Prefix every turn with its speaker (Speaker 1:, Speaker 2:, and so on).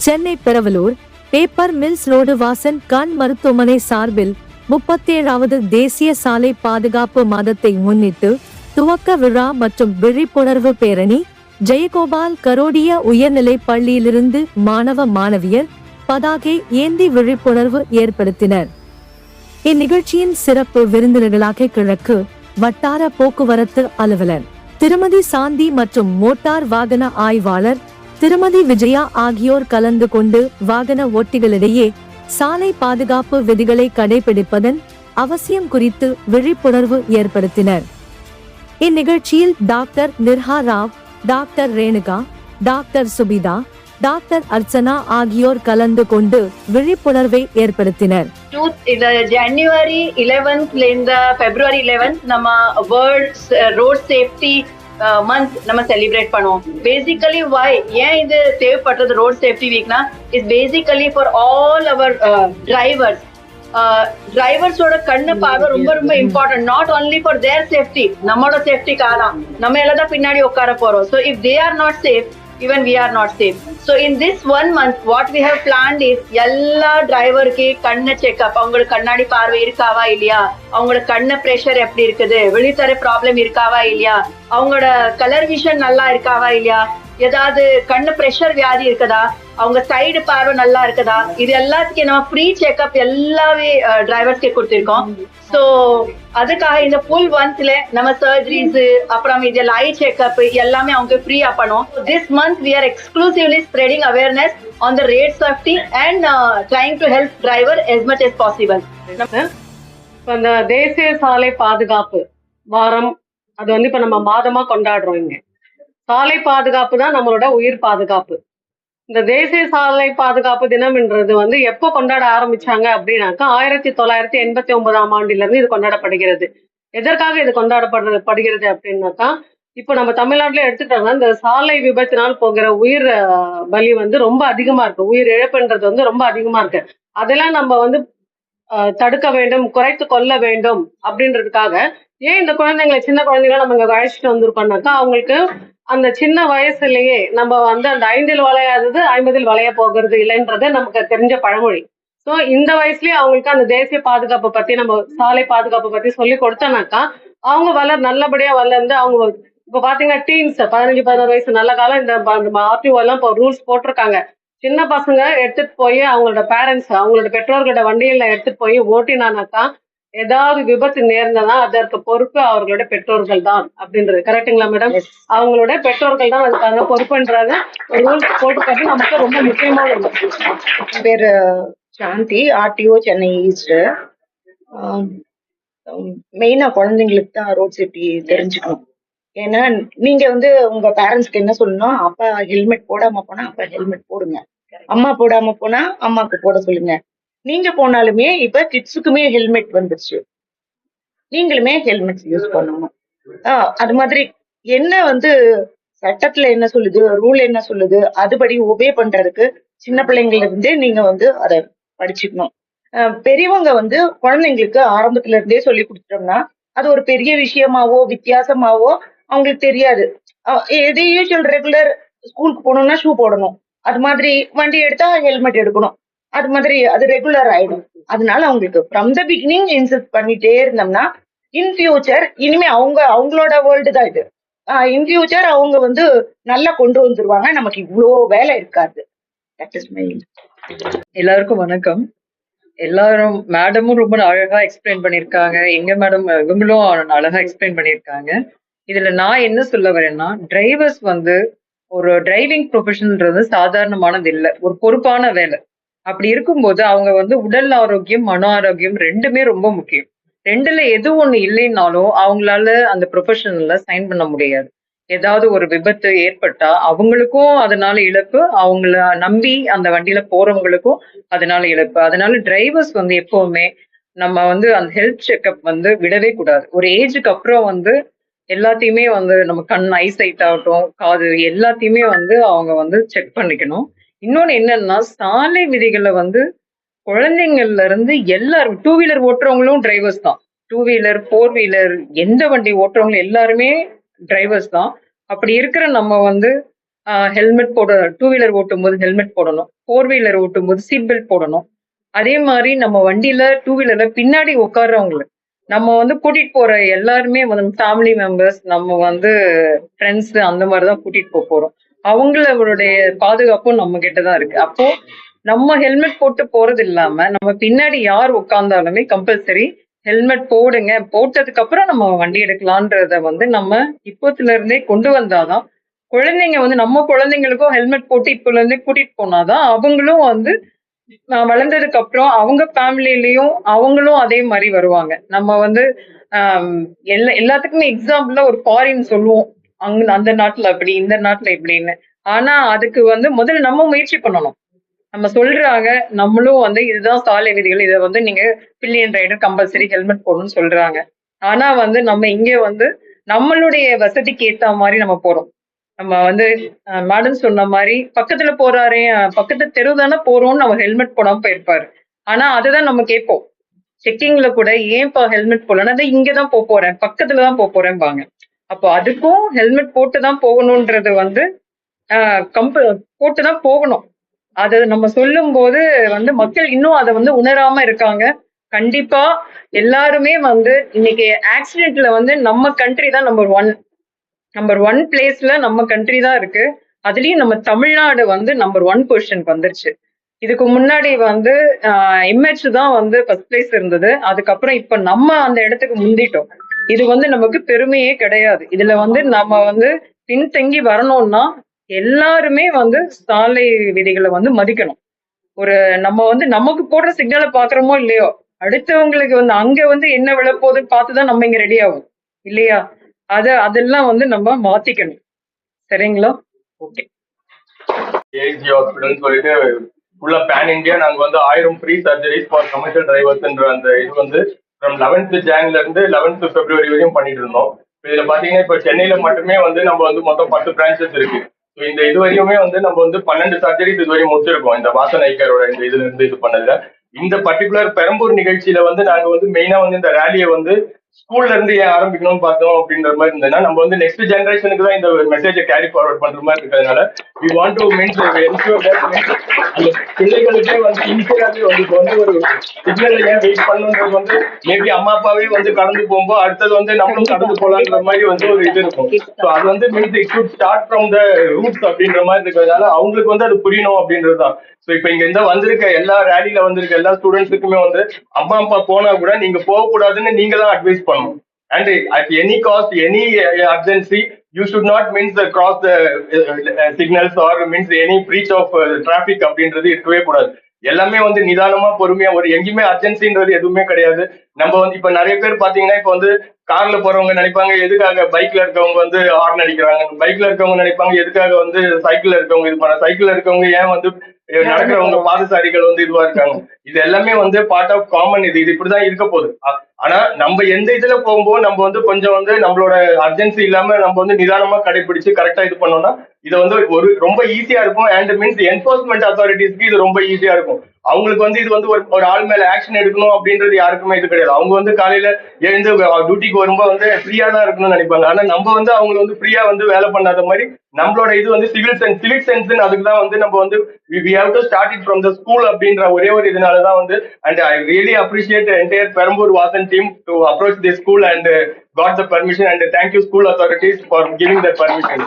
Speaker 1: Chennai Peravallur paper mills road Vasan கண் மருத்துவமனை சார்பில் முப்பத்தேழாவது தேசிய சாலை பாதுகாப்பு மாதத்தை முன்னிட்டு துவக்க விழா மற்றும் விழிப்புணர்வு பேரணி ஜெயகோபால் கரோடியா உயர்நிலை பள்ளியிலிருந்து மாணவ மாணவியர் பதாகை ஏந்தி விழிப்புணர்வு ஏற்படுத்தினர். இந்நிகழ்ச்சியின் சிறப்பு விருந்தினர்களாக கிழக்கு வட்டார போக்குவரத்து அலுவலர் திருமதி சாந்தி மற்றும் மோட்டார் வாகன ஆய்வாளர் திருமதி விஜயா ஆகியோர் கலந்து கொண்டு வாகன ஓட்டிகளிடையே சாலை பாதுகாப்பு விதிகளை கடைபிடிப்பதன் அவசியம் குறித்து விழிப்புணர்வு ஏற்படுத்தினர். இந்நிகழ்ச்சியில் doctor Nirha Rao doctor Renuka doctor Subitha doctor Archana ஆகியோர் கலந்து கொண்டு விழிப்புணர்வை ஏற்படுத்தினர்.
Speaker 2: இந்த ஜனவரி இலவன்த்ல இருந்து பிப்ரவரி இலவன்த் நம்ம world road safety Uh, month நம்ம செலிப்ரேட் பண்ணுவோம். பேசிக்கலி வை ஏன் இது தேவைப்படுறது road safety வீக்னா is basically for all our drivers டிரைவர்ஸோட கண்ணு பார்வை ரொம்ப ரொம்ப important not only for their safety நம்மளோட சேஃப்டிக்காக தான். நம்ம எல்லாம் தான் பின்னாடி உட்கார போறோம். So if they are not safe even we are not safe. So in this one month, what we have planned is எல்லா டிரைவருக்கு கண்ணு செக்அப் அவங்களுக்கு கண்ணாடி பார்வை இருக்காவா இல்லையா? அவங்களோட கண்ண பிரஷர் எப்படி இருக்குது? வெளித்தர ப்ராப்ளம் இருக்காவா இல்லையா? அவங்களோட கலர் விஷன் நல்லா இருக்காவா இல்லையா? ஏதாவது கண்ணு பிரஷர் வியாதி இருக்குதா? அவங்க சைடு பார்வை நல்லா இருக்குதா? இது எல்லாத்துக்கும் நம்ம ஃப்ரீ செக்அப் எல்லாமே டிரைவர்ஸ்க்கு கொடுத்துருக்கோம். ஸோ அதுக்காக இந்த ஃபுல் மந்த்ல நம்ம சர்ஜரிஸ் அப்புறம் இது ஐ செக்அப் எல்லாமே அவங்க ஃப்ரீயா பண்ணுவோம் this month we are exclusively spreading awareness on the road safety and trying to help driver as much as
Speaker 3: possible அந்த தேசிய சாலை பாதுகாப்பு வாரம் அது வந்து இப்ப நம்ம மாதமா கொண்டாடுறோம் இங்க. சாலை பாதுகாப்பு தான் நம்மளோட உயிர் பாதுகாப்பு. இந்த தேசிய சாலை பாதுகாப்பு தினம்ன்றது வந்து எப்போ கொண்டாட ஆரம்பிச்சாங்க அப்படின்னாக்கா ஆயிரத்தி தொள்ளாயிரத்தி எண்பத்தி ஒன்பதாம் ஆண்டில இருந்து இது கொண்டாடப்படுகிறது. எதற்காக இது கொண்டாடப்படுறது படுகிறது அப்படின்னாக்கா இப்போ நம்ம தமிழ்நாட்டுல எடுத்துக்கிட்டோம்னா இந்த சாலை விபத்தினால் போகிற உயிர் பலி வந்து ரொம்ப அதிகமா இருக்கு. உயிர் இழப்புன்றது வந்து ரொம்ப அதிகமா இருக்கு. அதெல்லாம் நம்ம வந்து தடுக்க வேண்டும் குறைத்து கொள்ள வேண்டும் அப்படின்றதுக்காக ஏன் இந்த குழந்தைங்களை சின்ன குழந்தைகளை நம்ம இங்க அழைச்சிட்டு வந்திருக்கோம்னாக்கா அவங்களுக்கு அந்த சின்ன வயசுலயே நம்ம வந்து அந்த ஐந்தில் வளையாதது ஐம்பதில் வளைய போகிறது இல்லைன்றது நமக்கு தெரிஞ்ச பழமொழி. ஸோ இந்த வயசுலயே அவங்களுக்கு அந்த தேசிய பாதுகாப்பு பத்தி நம்ம சாலை பாதுகாப்பு பத்தி சொல்லி கொடுத்தோம்னாக்கா அவங்க வளர் நல்லபடியா வளர்ந்து அவங்க இப்ப பாத்தீங்கன்னா டீன்ஸ் பதினஞ்சு பதினாறு வயசு நல்ல காலம் இந்த ஆர்டிஓ எல்லாம் இப்போ ரூல்ஸ் போட்டிருக்காங்க. சின்ன பசங்க எடுத்துட்டு போய் அவங்களோட பேரண்ட்ஸ் அவங்களோட பெற்றோர்களோட வண்டியில எடுத்துட்டு போய் ஓட்டினானாக்கா ஏதாவது விபத்து நேர்ந்ததா அதற்கு பொறுப்பு அவர்களோட பெற்றோர்கள் தான் அப்படின்றது. கரெக்ட்டுங்களா மேடம் அவங்களோட பெற்றோர்கள் தான் அதுக்காக பொறுப்புன்றது ரூல்ஸ் போட்டுக்கிறது நமக்கு ரொம்ப முக்கியமான ஒரு
Speaker 4: பேரு சாந்தி ஆர்டிஓ சென்னை ஈஸ்ட் மெயினா குழந்தைங்களுக்கு தான் ரோட் சேஃப்டி தெரிஞ்சுக்கணும். ஏன்னா நீங்க வந்து உங்க பேரண்ட்ஸ்க்கு என்ன சொல்லணும்? அப்பா ஹெல்மெட் போடாம போனா அப்பா ஹெல்மெட் போடுங்க. அம்மா போடாம போனா அம்மாக்கு போட சொல்லுங்க. நீங்க போனாலுமே இப்ப கிட்ஸுக்குமே ஹெல்மெட் வந்துருச்சு. நீங்களுமே ஹெல்மெட் யூஸ் பண்ணணும். ஆஹ் அது மாதிரி என்ன வந்து சட்டத்துல என்ன சொல்லுது ரூல் என்ன சொல்லுது அதுபடி ஒபே பண்றதுக்கு சின்ன பிள்ளைங்கள்ல இருந்தே நீங்க வந்து அதை படிச்சுக்கணும். பெரியவங்க வந்து குழந்தைங்களுக்கு ஆரம்பத்துல இருந்தே சொல்லி கொடுத்துட்டோம்னா அது ஒரு பெரிய விஷயமாவோ வித்தியாசமாவோ அவங்களுக்கு தெரியாது. அஹ் எது யூஸ்வல் ரெகுலர் ஸ்கூலுக்கு போகணும்னா ஷூ போடணும். அது மாதிரி வண்டி எடுத்தா ஹெல்மெட் எடுக்கணும். அது மாதிரி அது ரெகுலர் ஆயிடும். அதனால அவங்களுக்கு ஃப்ரம் த பிகினிங் இன்சிஸ்ட் பண்ணிட்டே இருந்தோம்னா இன் ஃபியூச்சர் இனிமே அவங்க அவங்களோட வேர்ல்டு தான் இது. இன் ஃபியூச்சர் அவங்க வந்து நல்லா கொண்டு வந்துருவாங்க. நமக்கு இவ்வளோ வேலை இருக்காது. தட் இஸ் மை
Speaker 5: எல்லாருக்கும் வணக்கம். எல்லாரும் மேடமும் ரொம்ப அழகா எக்ஸ்பிளைன் பண்ணிருக்காங்க. எங்க மேடம் இவங்களும் அழகா எக்ஸ்பிளைன் பண்ணிருக்காங்க. இதுல நான் என்ன சொல்ல வரேன்னா டிரைவர்ஸ் வந்து ஒரு டிரைவிங் ப்ரொஃபஷன்ன்றது சாதாரணமானது இல்லை. ஒரு பொறுப்பான வேலை. அப்படி இருக்கும்போது அவங்க வந்து உடல் ஆரோக்கியம் மன ஆரோக்கியம் ரெண்டுமே ரொம்ப முக்கியம். ரெண்டுல எது ஒண்ணு இல்லைன்னாலும் அவங்களால அந்த ப்ரொஃபஷன்ல சைன் பண்ண முடியாது. ஏதாவது ஒரு விபத்து ஏற்பட்டா அவங்களுக்கும் அதனால இழப்பு அவங்கள நம்பி அந்த வண்டியில போறவங்களுக்கும் அதனால இழப்பு. அதனால டிரைவர்ஸ் வந்து எப்பவுமே நம்ம வந்து அந்த ஹெல்த் செக்அப் வந்து விடவே கூடாது. ஒரு ஏஜுக்கு அப்புறம் வந்து எல்லாத்தையுமே வந்து நம்ம கண் ஐசைட் ஆகட்டும் காது எல்லாத்தையுமே வந்து அவங்க வந்து செக் பண்ணிக்கணும். இன்னொன்னு என்னன்னா சாலை விதிகளை வந்து குழந்தைங்கள்ல இருந்து எல்லாரும் டூ வீலர் ஓட்டுறவங்களும் டிரைவர்ஸ் தான். டூ வீலர் ஃபோர் வீலர் எந்த வண்டி ஓட்டுறவங்களும் எல்லாருமே டிரைவர்ஸ் தான். அப்படி இருக்கிற நம்ம வந்து ஹெல்மெட் போட டூ வீலர் ஓட்டும் போது ஹெல்மெட் போடணும். ஃபோர் வீலர் ஓட்டும் போது சீட் பெல்ட் போடணும். அதே மாதிரி நம்ம வண்டியில டூ வீலர்ல பின்னாடி உட்காடுறவங்களுக்கு நம்ம வந்து கூட்டிட்டு போற எல்லாருமே வந்து ஃபேமிலி மெம்பர்ஸ் நம்ம வந்து ஃப்ரெண்ட்ஸ் அந்த மாதிரி தான் கூட்டிட்டு போக போறோம். அவங்களுடைய பாதுகாப்பும் நம்ம கிட்ட தான் இருக்கு. அப்போ நம்ம ஹெல்மெட் போட்டு போறது இல்லாம நம்ம பின்னாடி யார் உட்கார்ந்தாலுமே கம்பல்சரி ஹெல்மெட் போடுங்க. போட்டதுக்கு அப்புறம் நம்ம வண்டி எடுக்கலான்றத வந்து நம்ம இப்போத்துல இருந்தே கொண்டு வந்தாதான் குழந்தைங்க வந்து நம்ம குழந்தைங்களுக்கும் ஹெல்மெட் போட்டு இப்போல இருந்தே கூட்டிட்டு போனாதான் அவங்களும் வந்து வளர்ந்ததுக்கு அப்புறம் அவங்க ஃபேமிலிலயும் அவங்களும் அதே மாதிரி வருவாங்க. நம்ம வந்து ஆஹ் எல்லா எல்லாத்துக்குமே எக்ஸாம்பிளா ஒரு ஃபாரின் சொல்லுவோம். அங்க அந்த நாட்டுல அப்படி இந்த நாட்டுல இப்படின்னு. ஆனா அதுக்கு வந்து முதல்ல நம்ம முயற்சி பண்ணணும். நம்ம சொல்றாங்க நம்மளும் வந்து இதுதான் சாலை விதிகள் இதை வந்து நீங்க பில்லியன் ரைடர் கம்பல்சரி ஹெல்மெட் போடணும்னு சொல்றாங்க. ஆனா வந்து நம்ம இங்க வந்து நம்மளுடைய வசதிக்கு ஏத்த மாதிரி நம்ம போறோம். நம்ம வந்து மேடம் சொன்ன மாதிரி பக்கத்துல போறாரே பக்கத்து தெரு தானே போறோம்னு நம்ம ஹெல்மெட் போடாம போயிருப்பாரு. ஆனா அதுதான் நம்ம கேட்போம். செக்கிங்ல கூட ஏன்ப்பா ஹெல்மெட் போடலன்னா இங்கதான் போக போறேன் பக்கத்துல தான் போக அப்போ அதுக்கும் ஹெல்மெட் போட்டு தான் போகணுன்றது வந்து கம்ப போட்டு தான் போகணும். அது நம்ம சொல்லும் போது வந்து மக்கள் இன்னும் அதை வந்து உணராம இருக்காங்க. கண்டிப்பா எல்லாருமே வந்து இன்னைக்கு ஆக்சிடென்ட்ல வந்து நம்ம கண்ட்ரி தான் நம்பர் ஒன் நம்பர் ஒன் பிளேஸ்ல நம்ம கண்ட்ரி தான் இருக்கு. அதுலயும் நம்ம தமிழ்நாடு வந்து நம்பர் ஒன் பொசிஷனுக்கு வந்துருச்சு. இதுக்கு முன்னாடி வந்து எம்ஹெச் தான் வந்து ஃபர்ஸ்ட் பிளேஸ் இருந்தது. அதுக்கப்புறம் இப்ப நம்ம அந்த இடத்துக்கு முந்திட்டோம். இது வந்து நமக்கு பெருமையே கிடையாது. இதுல வந்து நம்ம வந்து பின்தங்கி வரணும்னா எல்லாருமே வந்து சாலை விதிகளை வந்து மதிக்கணும். ஒரு நம்ம வந்து நமக்கு போடுற சிக்னலை பாக்குறோமோ இல்லையோ அடுத்தவங்களுக்கு வந்து அங்க வந்து என்ன விழப்போகுதுன்னு பார்த்துதான் நம்ம இங்க ரெடி ஆகும். இல்லையா? அத அதெல்லாம் வந்து நம்ம மாத்திக்கணும். சரிங்களா? ஓகே
Speaker 6: ஏஜி ஹாஸ்பிட்டல்னு சொல்லிட்டு உள்ள பேன் இந்தியா நாங்க வந்து ஆயிரம் ஃப்ரீ சர்ஜரிஸ் ஃபார் கமர்ஷியல் டிரைவர்ஸ்ன்ற அந்த இது வந்து ஃப்ரம் லெவன்த் ஜான்ல இருந்து லெவன்த் பிப்ரவரி வரையும் பண்ணிட்டு இருந்தோம். இதுல பாத்தீங்கன்னா இப்ப சென்னையில மட்டுமே வந்து நம்ம வந்து மொத்தம் பத்து பிரான்ச்சஸ் இருக்கு. இந்த இது வரையுமே வந்து நம்ம வந்து பன்னெண்டு சர்ஜரிஸ் இது வரையும் முடிச்சிருக்கோம். இந்த வாசன் ஐக்கரோட இந்த இதுல இருந்து இது பண்ணதுல. இந்த பர்டிகுலர் பெரம்பூர் நிகழ்ச்சியில வந்து நாங்க வந்து மெயினா வந்து இந்த ரேலியை வந்து ஸ்கூல்ல இருந்து ஏன் ஆரம்பிக்கணும்னு பார்த்தோம் அப்படின்ற மாதிரி இருந்ததுன்னா நம்ம வந்து நெக்ஸ்ட் ஜெனரேஷனுக்கு தான் இந்த மெசேஜை கேரி ஃபார்வர்ட் பண்ற மாதிரி இருக்கிறதுனால we want to means ensure அந்த பிள்ளைகளுக்கே வந்து இன்சியராகவே வந்து வந்து ஒரு சிக்னல் ஏன் வெயிட் பண்ணுன்றது வந்து மேபி அம்மா அப்பாவே வந்து கடந்து போகும்போது அடுத்தது வந்து நம்மளும் கடந்து போலான்ற மாதிரி வந்து ஒரு இது இருக்கும். ஸோ அது வந்து means it should start from the roots அப்படின்ற மாதிரி இருக்கிறதுனால அவங்களுக்கு வந்து அது புரியணும் அப்படின்றது தான். ஸோ இப்போ இங்க இந்த வந்திருக்க எல்லா ரேலியில வந்திருக்க எல்லா ஸ்டூடெண்ட்ஸுக்குமே வந்து அம்மா அப்பா போனா கூட நீங்க போகக்கூடாதுன்னு நீங்க தான் அட்வைஸ் பண்ணணும் and at any cost any urgency you should not means cross the signals or means any breach of traffic அப்படின்றது இருக்கவே கூடாது. எல்லாமே வந்து நிதானமா பொறுமையா ஒரு எங்கேயுமே அர்ஜென்சின்றது எதுவுமே கிடையாது. நம்ம வந்து இப்ப நிறைய பேர் பாத்தீங்கன்னா இப்ப வந்து கார்ல போறவங்க நினைப்பாங்க எதுக்காக பைக்ல இருக்கவங்க வந்து ஹார்ன் அடிக்கிறாங்க பைக்ல இருக்கவங்க நினைப்பாங்க எதுக்காக வந்து சைக்கிள்ல இருக்கவங்க இது பண்ண சைக்கிள்ல இருக்கவங்க ஏன் வந்து நடக்கிறவங்க பாதசாரிகள் வந்து இதுவா இருக்காங்க. இது எல்லாமே வந்து பார்ட் ஆஃப் காமன் இது. இது இப்படிதான் இருக்க போகுது. ஆனா நம்ம எந்த இதுல போகும்போது நம்ம வந்து கொஞ்சம் வந்து நம்மளோட அர்ஜென்சி இல்லாம நம்ம வந்து நிதானமா கடைபிடிச்சு கரெக்டா இது பண்ணோம்னா இது வந்து ஒரு ரொம்ப ஈஸியா இருக்கும். அண்ட் மீன்ஸ் என்போர்ஸ்மெண்ட் அத்தாரிட்டிஸ்க்கு இது ரொம்ப ஈஸியா இருக்கும். அவங்களுக்கு வந்து இது வந்து ஒரு ஒரு ஆள் மேல ஆக்ஷன் எடுக்கணும் அப்படின்றது யாருக்குமே இது கிடையாது. அவங்க வந்து காலையில எழுந்து டியூட்டிக்கு வரும்போது வந்து ஃப்ரீயா தான் இருக்கணும்னு நினைப்பாங்க. ஆனா நம்ம வந்து அவங்க வந்து ஃப்ரீயா வந்து வேலை பண்ணாத மாதிரி நம்மளோட இது வந்து சிவில் சென்ஸ் சிவிக் சென்ஸ் அதுக்கு தான் வந்து நம்ம வந்து we have to start it from the school அப்படின்ற ஒரே ஒரு இதனால தான் வந்து and I really appreciate entire Perambur Vasan team to approach the school and got the permission and thank you school authorities for giving the permission